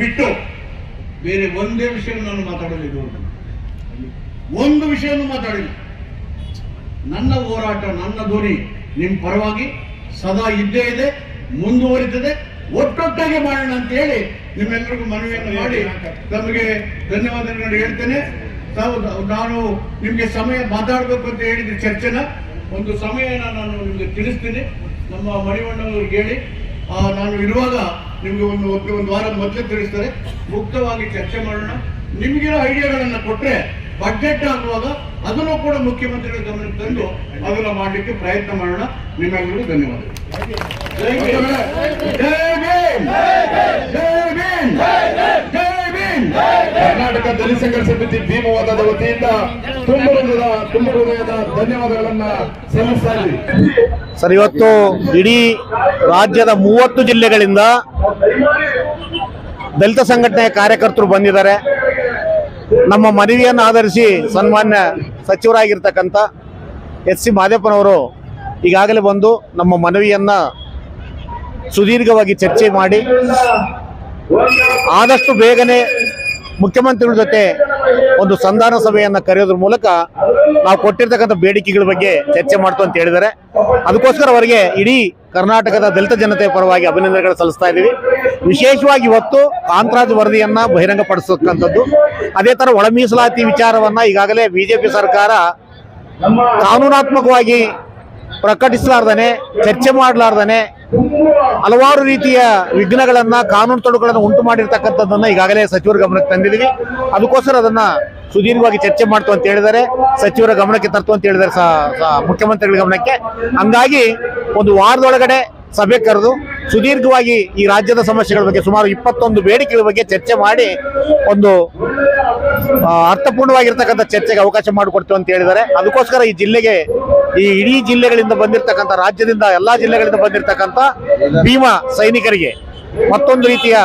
ಬಿಟ್ಟು ಬೇರೆ ಒಂದೇ ವಿಷಯ ನಾನು ಮಾತಾಡಲಿಲ್ಲ ಒಂದು ವಿಷಯವನ್ನು ಮಾತಾಡಿಲ್ಲ. ನನ್ನ ಹೋರಾಟ, ನನ್ನ ಧ್ವನಿ ನಿಮ್ಮ ಪರವಾಗಿ ಸದಾ ಇದ್ದೇ ಇದೆ, ಮುಂದುವರಿತದೆ, ಒಟ್ಟೊಟ್ಟಾಗಿ ಮಾಡೋಣ ಅಂತ ಹೇಳಿ ನಿಮ್ಮೆಲ್ಲರಿಗೂ ಮನವಿಯನ್ನು ಮಾಡಿ ತಮಗೆ ಧನ್ಯವಾದಗಳನ್ನು ಹೇಳ್ತೇನೆ. ತಾವು ನಾನು ನಿಮಗೆ ಸಮಯ ಮಾತಾಡಬೇಕು ಅಂತ ಹೇಳಿದ ಚರ್ಚೆನ ಒಂದು ಸಮಯನ ನಾನು ನಿಮಗೆ ತಿಳಿಸ್ತೀನಿ. ನಮ್ಮ ಮಣಿವಣ್ಣವ್ರಿಗೆ ಹೇಳಿ. ನಾನು ಇರುವಾಗ ನಿಮಗೆ ಒಂದು ಒಂದು ಒಂದು ವಾರ ಮೊದಲು ತಿಳಿಸ್ತಾರೆ. ಮುಕ್ತವಾಗಿ ಚರ್ಚೆ ಮಾಡೋಣ. ನಿಮಗಿರೋ ಐಡಿಯಾಗಳನ್ನು ಕೊಟ್ಟರೆ ಬಜೆಟ್ ಆಗುವಾಗ ಅದನ್ನು ಕೂಡ ಮುಖ್ಯಮಂತ್ರಿಗಳ ಗಮನಕ್ಕೆ ತಂದು ಅದನ್ನು ಮಾಡಲಿಕ್ಕೆ ಪ್ರಯತ್ನ ಮಾಡೋಣ. ನಿಮ್ಮೆಲ್ಲರಿಗೂ ಧನ್ಯವಾದಗಳು ಜೈ ಭೀಮ್! ಜೈ ಭೀಮ್! ಜೈ ಭೀಮ್! ಜೈ ಭೀಮ್! ಕರ್ನಾಟಕ ದಲಿತ ಸಮಿತಿ ಭೀಮವಾದದ ವತಿಯಿಂದ ತುಂಬ ಹೃದಯದ ಹೃದಯದ ಧನ್ಯವಾದಗಳನ್ನ ಸಲ್ಲಿಸ್ತಾ ಇದ್ದೀವಿ. ಸರ್, ಇವತ್ತು ಇಡೀ ರಾಜ್ಯದ ಮೂವತ್ತು ಜಿಲ್ಲೆಗಳಿಂದ ದಲಿತ ಸಂಘಟನೆಯ ಕಾರ್ಯಕರ್ತರು ಬಂದಿದ್ದಾರೆ. ನಮ್ಮ ಮನವಿಯನ್ನು ಆಧರಿಸಿ ಸನ್ಮಾನ್ಯ ಸಚಿವರಾಗಿರ್ತಕ್ಕಂಥ ಎಸ್ ಸಿ ಮಾದೇಪ್ಪನವರು ಈಗಾಗಲೇ ಬಂದು ನಮ್ಮ ಮನವಿಯನ್ನು ಸುದೀರ್ಘವಾಗಿ ಚರ್ಚೆ ಮಾಡಿ, ಆದಷ್ಟು ಬೇಗನೆ ಮುಖ್ಯಮಂತ್ರಿಗಳ ಜೊತೆ ಒಂದು ಸಂಧಾನ ಸಭೆಯನ್ನು ಕರೆಯೋದ್ರ ಮೂಲಕ ನಾವು ಕೊಟ್ಟಿರ್ತಕ್ಕಂಥ ಬೇಡಿಕೆಗಳ ಬಗ್ಗೆ ಚರ್ಚೆ ಮಾಡ್ತು ಅಂತ ಹೇಳಿದ್ದಾರೆ. ಅದಕ್ಕೋಸ್ಕರ ಅವರಿಗೆ ಇಡೀ ಕರ್ನಾಟಕದ ದಲಿತ ಜನತೆಯ ಪರವಾಗಿ ಅಭಿನಂದನೆಗಳು ಸಲ್ಲಿಸ್ತಾ ಇದ್ದೀವಿ. ವಿಶೇಷವಾಗಿ ಇವತ್ತು ಕಾಂತರಾಜ್ ವರದಿಯನ್ನು ಬಹಿರಂಗಪಡಿಸತಕ್ಕಂಥದ್ದು. ಅದೇ ತರ ಒಳ ಮೀಸಲಾತಿ ವಿಚಾರವನ್ನ ಈಗಾಗಲೇ ಬಿಜೆಪಿ ಸರ್ಕಾರ ಕಾನೂನಾತ್ಮಕವಾಗಿ ಪ್ರಕಟಿಸಲಾರ್ದನೆ, ಚರ್ಚೆ ಮಾಡಲಾರ್ದನೆ, ಹಲವಾರು ರೀತಿಯ ವಿಘ್ನಗಳನ್ನ, ಕಾನೂನು ತೊಡಕುಗಳನ್ನು ಉಂಟು ಮಾಡಿರ್ತಕ್ಕಂಥದ್ದನ್ನ ಈಗಾಗಲೇ ಸಚಿವರ ಗಮನಕ್ಕೆ ತಂದಿದ್ದೀವಿ. ಅದಕ್ಕೋಸ್ಕರ ಅದನ್ನ ಸುದೀರ್ಘವಾಗಿ ಚರ್ಚೆ ಮಾಡ್ತು ಅಂತ ಹೇಳಿದ್ದಾರೆ. ಸಚಿವರ ಗಮನಕ್ಕೆ ತರ್ತು ಅಂತ ಹೇಳಿದ್ದಾರೆ ಮುಖ್ಯಮಂತ್ರಿಗಳ ಗಮನಕ್ಕೆ. ಹಂಗಾಗಿ ಒಂದು ವಾರದೊಳಗಡೆ ಸಭೆ ಕರೆದು ಸುದೀರ್ಘವಾಗಿ ಈ ರಾಜ್ಯದ ಸಮಸ್ಯೆಗಳ ಬಗ್ಗೆ ಸುಮಾರು ಇಪ್ಪತ್ತೊಂದು ಬೇಡಿಕೆಗಳ ಬಗ್ಗೆ ಚರ್ಚೆ ಮಾಡಿ ಒಂದು ಅರ್ಥಪೂರ್ಣವಾಗಿರ್ತಕ್ಕಂಥ ಚರ್ಚೆಗೆ ಅವಕಾಶ ಮಾಡಿಕೊಡ್ತೇವೆ ಅಂತ ಹೇಳಿದ್ದಾರೆ. ಅದಕ್ಕೋಸ್ಕರ ಈ ಜಿಲ್ಲೆಗೆ ಈ ಇಡೀ ಜಿಲ್ಲೆಗಳಿಂದ ಬಂದಿರತಕ್ಕಂಥ, ರಾಜ್ಯದಿಂದ ಎಲ್ಲಾ ಜಿಲ್ಲೆಗಳಿಂದ ಬಂದಿರತಕ್ಕಂಥ ಭೀಮಾ ಸೈನಿಕರಿಗೆ ಮತ್ತೊಂದು ರೀತಿಯ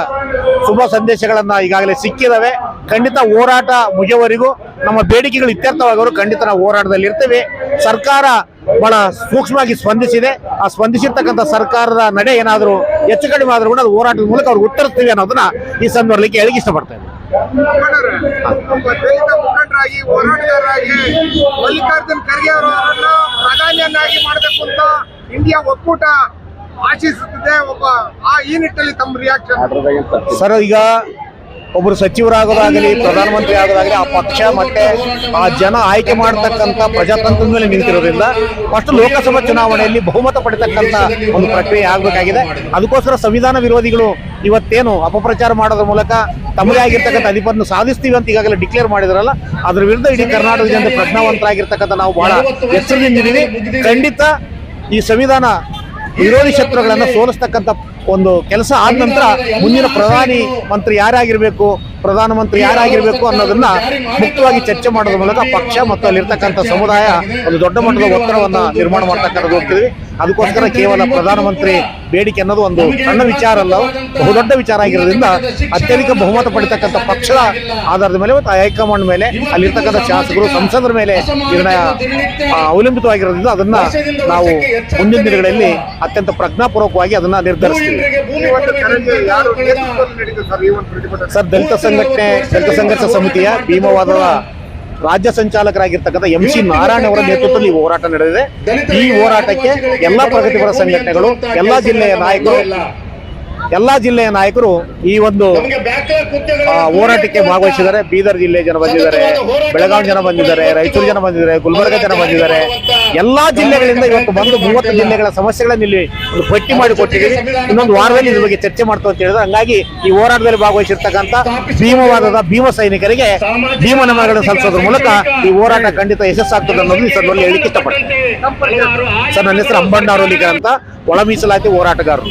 ಶುಭ ಸಂದೇಶಗಳನ್ನ ಈಗಾಗಲೇ ಸಿಕ್ಕಿದಾವೆ. ಖಂಡಿತ ಹೋರಾಟ ಮುಗಿಯವರೆಗೂ ನಮ್ಮ ಬೇಡಿಕೆಗಳು ಇತ್ಯರ್ಥವಾಗೋರು ಖಂಡಿತ ನಾವು ಹೋರಾಟದಲ್ಲಿ ಇರ್ತೇವೆ ಸರ್ಕಾರ ಬಹಳ ಸೂಕ್ಷ್ಮವಾಗಿ ಸ್ಪಂದಿಸಿದೆ. ಆ ಸ್ಪಂದಿಸಿರ್ತಕ್ಕಂಥ ಸರ್ಕಾರದ ನಡೆ ಏನಾದರೂ ಹೆಚ್ಚು ಕಡಿಮೆ ಆದರೂ ಕೂಡ ಅದು ಹೋರಾಟದ ಮೂಲಕ ಅವ್ರು ಉತ್ತರಿಸ್ತೀವಿ ಅನ್ನೋದನ್ನ ಈ ಸಂದರ್ಭದಲ್ಲಿ ಹೇಳಿಕೆ ಇಷ್ಟಪಡ್ತೇನೆ. ಮುಖಂಡರಾಗಿ, ಹೋರಾಟಗಾರರಾಗಿ ಮಲ್ಲಿಕಾರ್ಜುನ್ ಖರ್ಗೆ ಇಂಡಿಯಾ ಒಕ್ಕೂಟ ಆಶಿಸುತ್ತಿದೆ ಒಬ್ಬ ಆ ಈ ನಿಟ್ಟಿನಲ್ಲಿ ತಮ್ಮ ರಿಯಾಕ್ಷನ್ ಸರ್ ಈಗ ಒಬ್ಬರು ಸಚಿವರಾಗೋದಾಗಲಿ ಪ್ರಧಾನಮಂತ್ರಿ ಆಗೋದಾಗಲಿ ಆ ಪಕ್ಷ ಮತ್ತೆ ಆ ಜನ ಆಯ್ಕೆ ಮಾಡತಕ್ಕಂಥ ಪ್ರಜಾತಂತ್ರದ ಮೇಲೆ ನಿಂತಿರೋದ್ರಿಂದ ಫಸ್ಟ್ ಲೋಕಸಭಾ ಚುನಾವಣೆಯಲ್ಲಿ ಬಹುಮತ ಪಡಿತಕ್ಕಂಥ ಒಂದು ಪ್ರಕ್ರಿಯೆ ಆಗಬೇಕಾಗಿದೆ. ಅದಕ್ಕೋಸ್ಕರ ಸಂವಿಧಾನ ವಿರೋಧಿಗಳು ಇವತ್ತೇನು ಅಪಪ್ರಚಾರ ಮಾಡೋದ್ರ ಮೂಲಕ ತಮ್ಮದೇ ಆಗಿರ್ತಕ್ಕಂಥ ಅಧಿಪತಿಯನ್ನು ಸಾಧಿಸ್ತೀವಿ ಅಂತ ಈಗಾಗಲೇ ಡಿಕ್ಲೇರ್ ಮಾಡಿದ್ರಲ್ಲ ಅದ್ರ ವಿರುದ್ಧ ಇಡೀ ಕರ್ನಾಟಕ ಜನತೆ ಪ್ರಜ್ಞಾವಂತರಾಗಿರ್ತಕ್ಕಂಥ ನಾವು ಬಹಳ ಎಚ್ಚರದಿಂದಿದ್ದೀವಿ ಖಂಡಿತ ಈ ಸಂವಿಧಾನ ವಿರೋಧಿ ಶತ್ರುಗಳನ್ನು ಸೋಲಿಸ್ತಕ್ಕಂಥ ಒಂದು ಕೆಲಸ ಆದ ನಂತರ ಮುಂದಿನ ಪ್ರಧಾನಿ ಮಂತ್ರಿ ಯಾರಾಗಿರ್ಬೇಕು, ಪ್ರಧಾನಮಂತ್ರಿ ಯಾರಾಗಿರ್ಬೇಕು ಅನ್ನೋದನ್ನ ಮುಕ್ತವಾಗಿ ಚರ್ಚೆ ಮಾಡೋದ್ರ ಮೂಲಕ ಪಕ್ಷ ಮತ್ತು ಅಲ್ಲಿರ್ತಕ್ಕಂಥ ಸಮುದಾಯ ಒಂದು ದೊಡ್ಡ ಮಟ್ಟದ ಒತ್ತಡವನ್ನು ನಿರ್ಮಾಣ ಮಾಡ್ತಕ್ಕಂಥದ್ದು ಹೋಗ್ತೀವಿ ಅದಕ್ಕೋಸ್ಕರ ಕೇವಲ ಪ್ರಧಾನಮಂತ್ರಿ ಬೇಡಿಕೆ ಅನ್ನೋದು ಒಂದು ಸಣ್ಣ ವಿಚಾರ ಅಲ್ಲ ಬಹುದೊಡ್ಡ ವಿಚಾರ ಆಗಿರೋದ್ರಿಂದ ಅತ್ಯಧಿಕ ಬಹುಮತ ಪಡಿತಕ್ಕಂಥ ಪಕ್ಷದ ಆಧಾರದ ಮೇಲೆ ಮತ್ತು ಹೈಕಮಾಂಡ್ ಮೇಲೆ ಅಲ್ಲಿರ್ತಕ್ಕಂಥ ಶಾಸಕರು, ಸಂಸದರ ಮೇಲೆ ನಿರ್ಣಯ ಅವಲಂಬಿತವಾಗಿರೋದ್ರಿಂದ ಅದನ್ನ ನಾವು ಮುಂದಿನ ದಿನಗಳಲ್ಲಿ ಅತ್ಯಂತ ಪ್ರಜ್ಞಾಪೂರ್ವಕವಾಗಿ ಅದನ್ನ ನಿರ್ಧರಿಸ್ತೀವಿ. ಸರ್ ದಲಿತ ಸಂಘಟನೆ ದಲಿತ ಸಂಘರ್ಷ ಸಮಿತಿಯ ಭೀಮವಾದ ರಾಜ್ಯ ಸಂಚಾಲಕರಾಗಿರ್ತಕ್ಕಂಥ ಎಂ ಸಿ ನಾರಾಯಣ ಅವರ ನೇತೃತ್ವದಲ್ಲಿ ಈ ಹೋರಾಟ ನಡೆದಿದೆ. ಈ ಹೋರಾಟಕ್ಕೆ ಎಲ್ಲಾ ಪ್ರಗತಿಪರ ಸಂಘಟನೆಗಳು ಎಲ್ಲಾ ಜಿಲ್ಲೆಯ ನಾಯಕರು ಎಲ್ಲಾ ಜಿಲ್ಲೆಯ ನಾಯಕರು ಈ ಒಂದು ಹೋರಾಟಕ್ಕೆ ಭಾಗವಹಿಸಿದ್ದಾರೆ. ಬೀದರ್ ಜಿಲ್ಲೆ ಜನ ಬಂದಿದ್ದಾರೆ. ಬೆಳಗಾವಿ ಜನ ಬಂದಿದ್ದಾರೆ. ರಾಯಚೂರು ಜನ ಬಂದಿದ್ದಾರೆ. ಗುಲ್ಬರ್ಗ ಜನ ಬಂದಿದ್ದಾರೆ. ಎಲ್ಲಾ ಜಿಲ್ಲೆಗಳಿಂದ ಇವತ್ತು ಬಂದು ಮೂವತ್ತು ಜಿಲ್ಲೆಗಳ ಸಮಸ್ಯೆಗಳನ್ನು ಇಲ್ಲಿ ಒಂದು ಪಟ್ಟಿ ಮಾಡಿ ಕೊಟ್ಟಿದ್ದೀವಿ. ಇನ್ನೊಂದು ವಾರದಲ್ಲಿ ಇದ್ರ ಬಗ್ಗೆ ಚರ್ಚೆ ಮಾಡ್ತು ಅಂತ ಹೇಳಿದ್ರೆ. ಹಂಗಾಗಿ ಈ ಹೋರಾಟದಲ್ಲಿ ಭಾಗವಹಿಸಿರ್ತಕ್ಕಂಥ ಭೀಮವಾದದ ಭೀಮ ಸೈನಿಕರಿಗೆ ಭೀಮ ನಮನಗಳನ್ನು ಸಲ್ಲಿಸೋದ್ರ ಮೂಲಕ ಈ ಹೋರಾಟ ಖಂಡಿತ ಯಶಸ್ಸಾಗ್ತದೆ ಅನ್ನೋದು ಈ ಸಂದರ್ಭದಲ್ಲಿ ಹೇಳಿಕ್ಕೆ ಇಷ್ಟಪಡ್ತೀನಿ. ಸರ್ ನನ್ನ ಹೆಸರು ಅಂಬಣ್ಣ ಅರೋಲಿಕರ್ ಅಂತ ಒಳ ಮೀಸಲಾತಿ ಹೋರಾಟಗಾರರು.